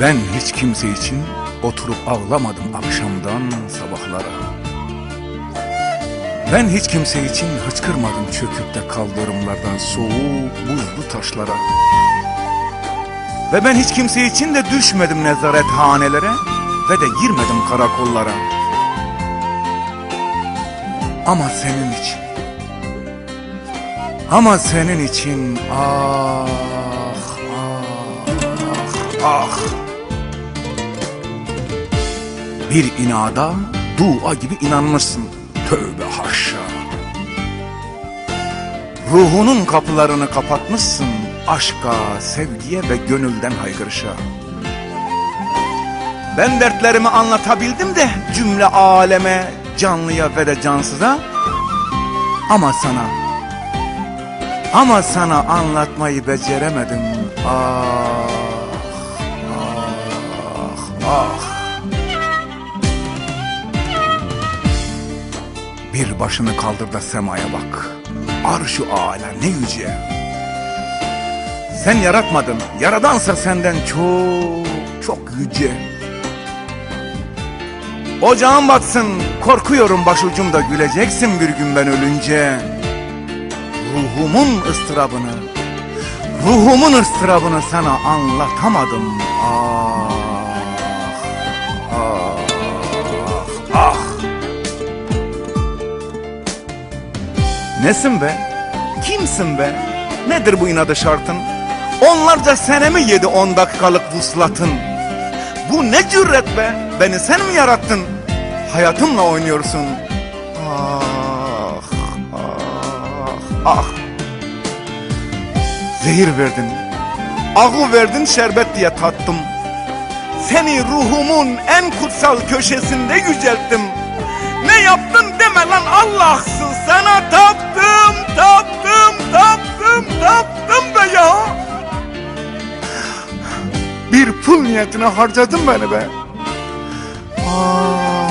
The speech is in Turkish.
Ben hiç kimse için oturup ağlamadım akşamdan sabahlara. Ben hiç kimse için hıçkırmadım çöküp de kaldırımlardan soğuk buzlu taşlara. Ve ben hiç kimse için de düşmedim nezarethanelere ve de girmedim karakollara. Ama senin için. Ama senin için ah ah ah. Bir inada dua gibi inanmışsın. Tövbe haşa. Ruhunun kapılarını kapatmışsın aşka, sevgiye ve gönülden haykırışa. Ben dertlerimi anlatabildim de cümle aleme, canlıya ve de cansıza. Ama sana, ama sana anlatmayı beceremedim. Ah, ah, ah. Bir başını kaldır da semaya bak. Arş-ı âlâ ne yüce. Sen yaratmadın, yaradansa senden çok çok yüce. Ocağın batsın, korkuyorum başucumda güleceksin bir gün ben ölünce. Ruhumun ıstırabını, ruhumun ıstırabını sana anlatamadım. Ah, Nesin be? Kimsin be? Nedir bu inadı şartın? Onlarca sene mi yedi on dakikalık vuslatın? Bu ne cüret be? Beni sen mi yarattın? Hayatımla oynuyorsun. Ah, ah, ah. Zehir verdin. Ağı verdin şerbet diye tattım. Seni ruhumun en kutsal köşesinde yücelttim. Ne yaptın deme lan Allah'sın Bir pul niyetine harcadın beni be. Ah,